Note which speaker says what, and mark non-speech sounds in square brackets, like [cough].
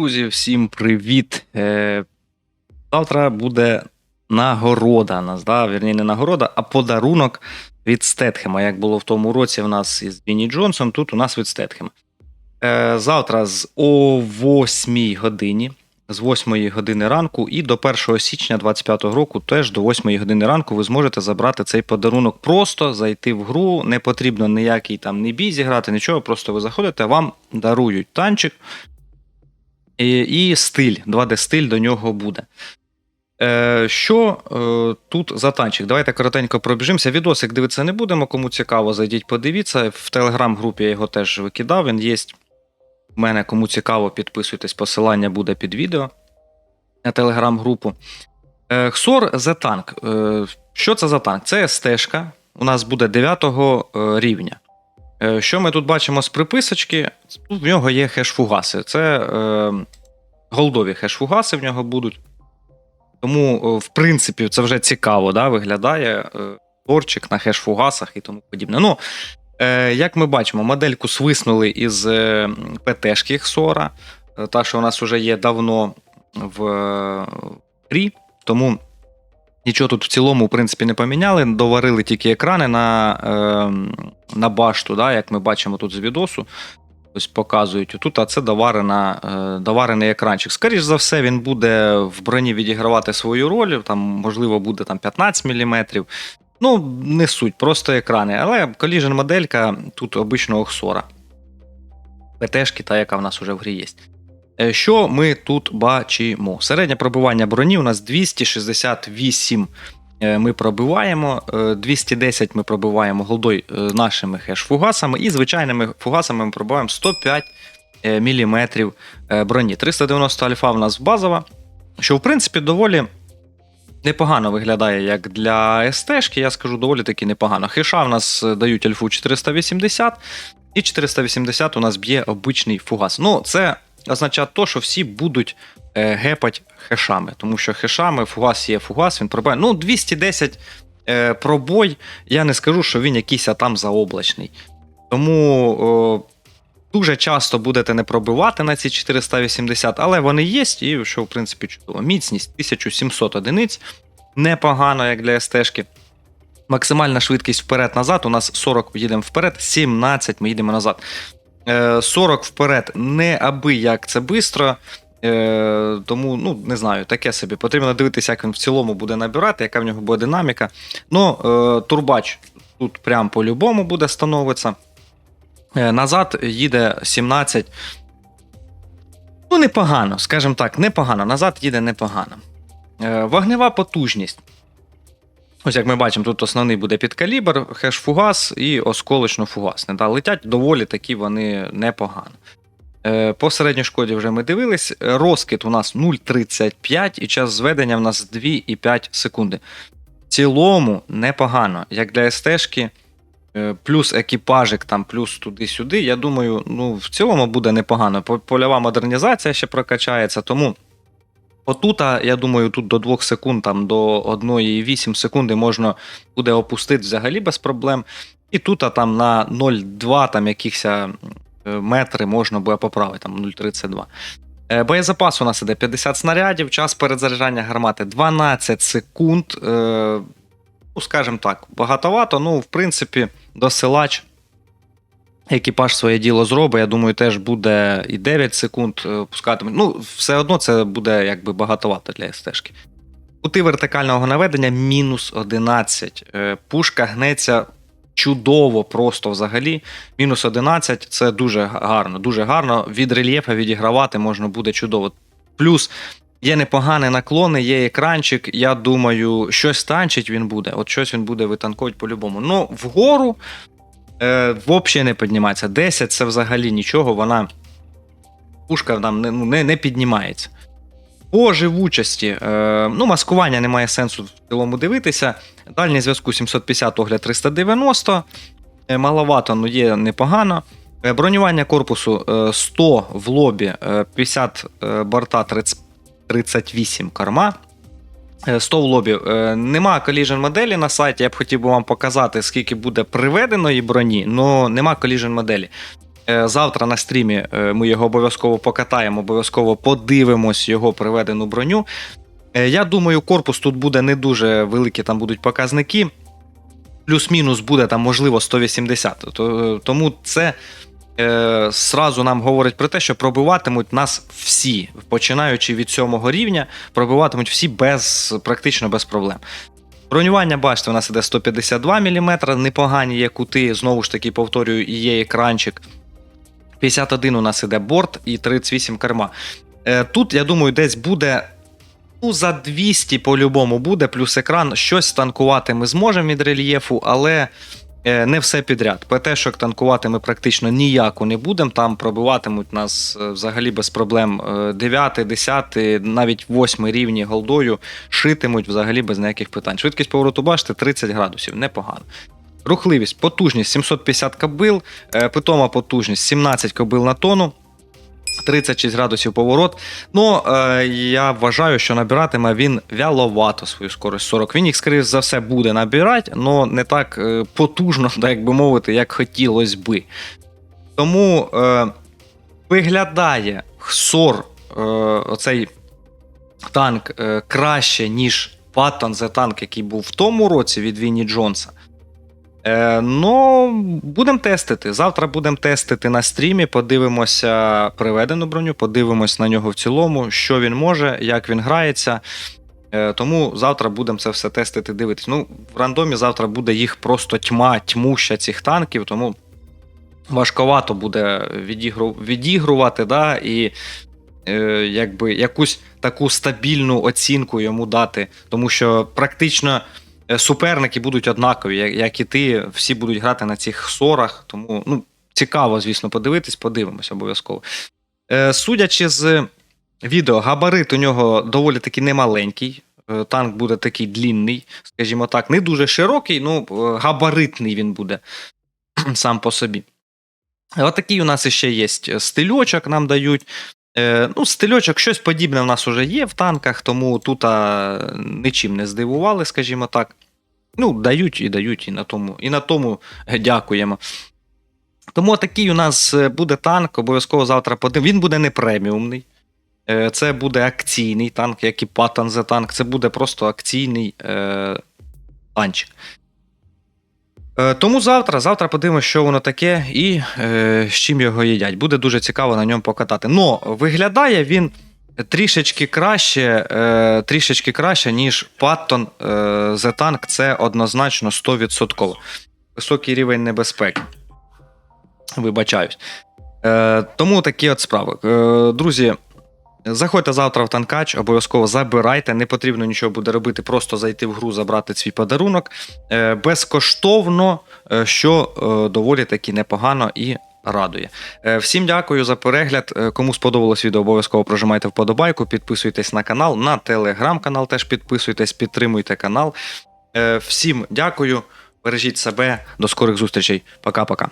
Speaker 1: Друзі, всім привіт! Е, Завтра буде нагорода нас, да? вірні, не нагорода, а подарунок від Стетхема. Як було в тому році в нас із Вінні Джонсом, тут у нас від Стетхема. Е, Завтра з о 8 годині, з 8 години ранку і до 1 січня 2025 року, теж до 8 години ранку, ви зможете забрати цей подарунок. Просто зайти в гру, не потрібно ніякий там не бій зіграти, нічого. Просто ви заходите, вам дарують танчик. І, стиль, 2D-стиль до нього буде. Е, що е, тут за танчик? Давайте коротенько пробіжимося. Відосик дивитися не будемо. Кому цікаво, зайдіть, подивіться. В телеграм-групі я його теж викидав. Він є. У мене кому цікаво, підписуйтесь, посилання буде під відео на телеграм-групу. Е, Хсор Tank. Е, що це за танк? Це стежка. У нас буде 9 рівня. Е, Що ми тут бачимо з приписочки? Тут в нього є хеш-фугаси. Це е, голдові хеш-фугаси в нього будуть. Тому, е, в принципі, це вже цікаво да, виглядає. Е, торчик на хеш-фугасах і тому подібне. Ну, е, як ми бачимо, модельку свиснули із ПТшки Хсора. Та, що у нас вже є давно в грі. Тому Нічого тут в цілому, в принципі, не поміняли. Доварили тільки екрани на е, на башту, да, як ми бачимо тут з відосу. Ось показують тут, а це доварена, е, доварений екранчик. Скоріше за все, він буде в броні відігравати свою роль, там, можливо, буде там 15 мм. Ну, не суть, просто екрани. Але коліжен моделька тут обичного Хсора. ПТшки, та яка в нас вже в грі є. Е, Що ми тут бачимо? Середнє пробивання броні у нас 268 е, ми пробиваємо, е, 210 ми пробиваємо голдой е, нашими хеш-фугасами, і звичайними фугасами ми пробиваємо 105 мм броні. 390 альфа в нас базова, що в принципі доволі. Непогано виглядає як для СТ-шки, я скажу доволі таки непогано. Хеша в нас е, дають альфу 480, і 480 у нас б'є обичний фугас. Ну, це означає то, що всі будуть е, гепать хешами, тому що хешами фугас є фугас, він пробиває. Ну, 210 е, пробой, я не скажу, що він якийсь а там заоблачний. Тому о, дуже часто будете не пробивати на ці 480, але вони є, і що, в принципі, чудово. Міцність 1700 одиниць, непогано, як для СТ-шки. Максимальна швидкість вперед-назад. У нас 40 їдемо вперед, 17 ми їдемо назад. Е, 40 вперед не як це швидко. Е, тому, ну, не знаю, таке собі. Потрібно дивитися, як він в цілому буде набирати, яка в нього буде динаміка. Ну, е, турбач тут прям по-любому буде становитися. Е, назад їде 17. Ну, непогано, скажімо так, непогано. Назад їде непогано. Е, вогнева потужність. Ось як ми бачимо, тут основний буде підкалібр, хеш-фугас і осколочно-фугасне. Да, летять доволі такі вони непогано. Е, По середній шкоді вже ми дивились. Розкид у нас 0,35 і час зведення в нас 2,5 секунди. В цілому непогано, як для СТ-шки, е, плюс екіпажик, там, плюс туди-сюди. Я думаю, ну, в цілому буде непогано. Польова модернізація ще прокачається, тому. Отута, я думаю, тут до 2 секунд, там до 1,8 секунди можна буде опустити взагалі без проблем. І тут там на 0,2 там якихось е, метри можна буде поправити, там 0,32. Е, Боєзапас у нас іде 50 снарядів, час перезаряджання гармати 12 секунд. Е, Ну, скажімо так, багатовато. Ну, в принципі, досилач. Екіпаж своє діло зробить, я думаю, теж буде і 9 секунд е, пускатиме. Ну, все одно це буде якби багатовато для стежки. Кути вертикального наведення мінус 11. Е, Пушка гнеться чудово, просто взагалі. Мінус 11 це дуже гарно, дуже гарно. Від рельєфа відігравати можна буде чудово. Плюс є непогані наклони, є екранчик. Я думаю, щось танчить він буде. От щось він буде витанковувати по-любому. Ну, вгору е, взагалі не піднімається. 10 це взагалі нічого, вона пушка там не, ну, не, не піднімається. По живучості, е, ну, маскування немає сенсу в цілому дивитися. Дальній зв'язку 750, огляд 390. Е, маловато, ну є непогано. Е, бронювання корпусу е, 100 в лобі, е, 50 е, борта, 30, 38 корма. Е, 100 лобі. Е, Нема collision моделі на сайті. Я б хотів би вам показати, скільки буде приведеної броні, але нема collision моделі. Е, Завтра на стрімі ми його обов'язково покатаємо, обов'язково подивимось його приведену броню. Я думаю, корпус тут буде не дуже великі, там будуть показники. Плюс-мінус буде там, можливо, 180. Тому це е, сразу нам говорить про те, що пробиватимуть нас всі, починаючи від сьомого рівня, пробиватимуть всі без, практично без проблем. Бронювання, бачите, у нас іде 152 мм, непогані є кути, знову ж таки, повторюю, і є екранчик. 51 у нас іде борт і 38 керма. Е, Тут, я думаю, десь буде. Ну, за 200 по-любому буде, плюс екран. Щось танкувати ми зможемо від рельєфу, але не все підряд. ПТ-шок танкувати ми практично ніяку не будемо. Там пробиватимуть нас е, взагалі без проблем 9, 10, навіть 8 рівні голдою, шитимуть взагалі без ніяких питань. Швидкість повороту, башти 30 градусів, непогано. Рухливість, потужність 750 кобил, е, питома потужність 17 кобил на тону. 36 градусів поворот. Ну, е, я вважаю, що набиратиме він вяловато свою скорость 40. Він їх, скоріш за все, буде набирати, але не так е, потужно, [laughs] так би мовити, як хотілося би. Тому е, виглядає Хсор, е, оцей танк, е, краще, ніж Паттон за танк, який був в тому році від Вінні Джонса. Е, ну, будемо тестити. Завтра будемо тестити на стрімі, подивимося приведену броню, подивимось на нього в цілому, що він може, як він грається. Е, тому завтра будемо це все тестити, дивитись. Ну, в рандомі завтра буде їх просто тьма, тьмуща цих танків, тому важковато буде відігру, відігрувати, да, і е, якби якусь таку стабільну оцінку йому дати, тому що практично суперники будуть однакові, як, і ти, всі будуть грати на цих сорах. Тому ну, цікаво, звісно, подивитись, подивимось обов'язково. Е, судячи з відео, габарит у нього доволі таки немаленький. Е, Танк буде такий длінний, скажімо так, не дуже широкий, ну е, габаритний він буде [clears throat] сам по собі. Отакий у нас ще є стильочок, нам дають. Е, ну, стильочок, щось подібне в нас вже є в танках, тому тут а, нічим не здивували, скажімо так. Ну, дають і дають, і на тому, і на тому дякуємо. Тому такий у нас е, буде танк, обов'язково завтра подивимо. Він буде не преміумний. Е, Це буде акційний танк, як і Patton The танк. Це буде просто акційний е, танчик. Е, Тому завтра, завтра подивимося, що воно таке і е, з чим його їдять. Буде дуже цікаво на ньому покатати. Но виглядає він трішечки краще, е, трішечки краще, ніж Паттон е, The Tank. Це однозначно 100%. Високий рівень небезпеки. Вибачаюсь. Е, тому такі от справи. Е, друзі. Заходьте завтра в танкач, обов'язково забирайте, не потрібно нічого буде робити, просто зайти в гру, забрати свій подарунок. Е, безкоштовно, е, що е, доволі таки непогано і радує. Всім дякую за перегляд. Кому сподобалось відео, обов'язково прожимайте вподобайку, підписуйтесь на канал, на телеграм-канал теж підписуйтесь, підтримуйте канал. Всім дякую, бережіть себе, до скорих зустрічей. Пока-пока.